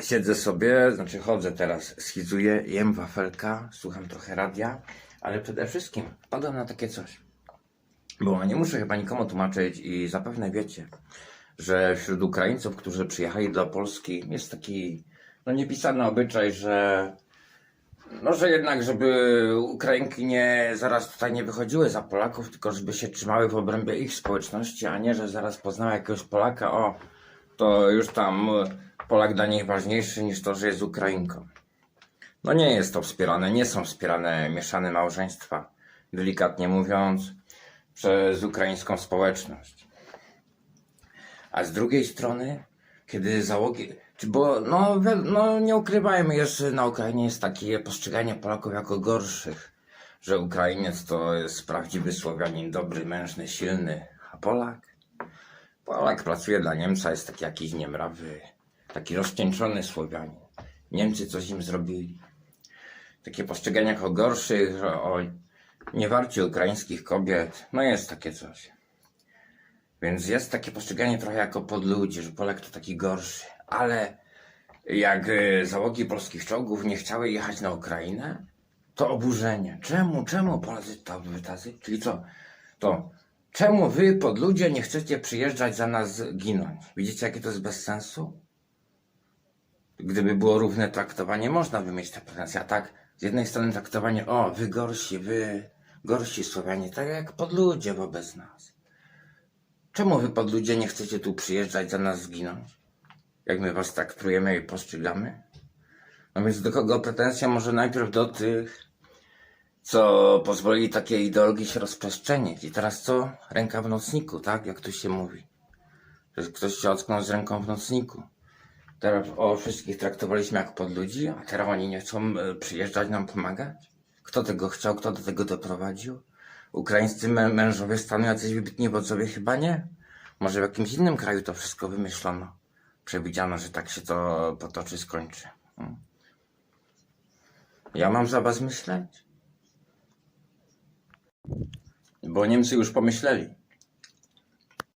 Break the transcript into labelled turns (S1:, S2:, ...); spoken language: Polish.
S1: siedzę sobie, znaczy chodzę teraz, schizuję, jem wafelka, słucham trochę radia, ale przede wszystkim padłem na takie coś. Bo nie muszę chyba nikomu tłumaczyć i zapewne wiecie, że wśród Ukraińców, którzy przyjechali do Polski, jest taki no niepisany obyczaj, że no, że jednak, żeby Ukrainki nie zaraz tutaj nie wychodziły za Polaków, tylko żeby się trzymały w obrębie ich społeczności, a nie, że zaraz poznały jakiegoś Polaka, o, to już tam Polak dla nich ważniejszy niż to, że jest Ukrainką. No nie jest to wspierane, nie są wspierane mieszane małżeństwa, delikatnie mówiąc, przez ukraińską społeczność. A z drugiej strony, kiedy załogi, czy bo no, no nie ukrywajmy, jeszcze na Ukrainie jest takie postrzeganie Polaków jako gorszych, że Ukrainiec to jest prawdziwy Słowianin, dobry, mężny, silny, a Polak? Polak pracuje dla Niemca, jest taki jakiś niemrawy, taki rozcieńczony Słowianin. Niemcy coś im zrobili. Takie postrzeganie jako gorszych, o niewarcie ukraińskich kobiet, no jest takie coś. Więc jest takie postrzeganie trochę jako podludzi, że Polak to taki gorszy. Ale jak e, załogi polskich czołgów nie chciały jechać na Ukrainę, to oburzenie. Czemu, czemu Polacy to tacy? Czyli co? To czemu wy, podludzie, nie chcecie przyjeżdżać za nas ginąć? Widzicie, jakie to jest bez sensu? Gdyby było równe traktowanie, można by mieć te pretensje. A tak, z jednej strony traktowanie, o, wy gorsi, wy gorsi Słowianie, tak jak podludzie wobec nas. Czemu wy podludzie nie chcecie tu przyjeżdżać za nas zginąć? Jak my was traktujemy i postrzegamy? No więc do kogo pretensja? Może najpierw do tych, co pozwolili takiej ideologii się rozprzestrzenić. I teraz co? Ręka w nocniku, tak? Jak tu się mówi. Że ktoś się ocknął z ręką w nocniku. Teraz o wszystkich traktowaliśmy jak podludzi, a teraz oni nie chcą e, przyjeżdżać nam pomagać? Kto tego chciał? Kto do tego doprowadził? Ukraińscy mę- mężowie stanu jacyś wybitni wodzowie? Chyba nie. Może w jakimś innym kraju to wszystko wymyślono. Przewidziano, że tak się to potoczy, skończy. Mm. Ja mam za was myśleć? Bo Niemcy już pomyśleli.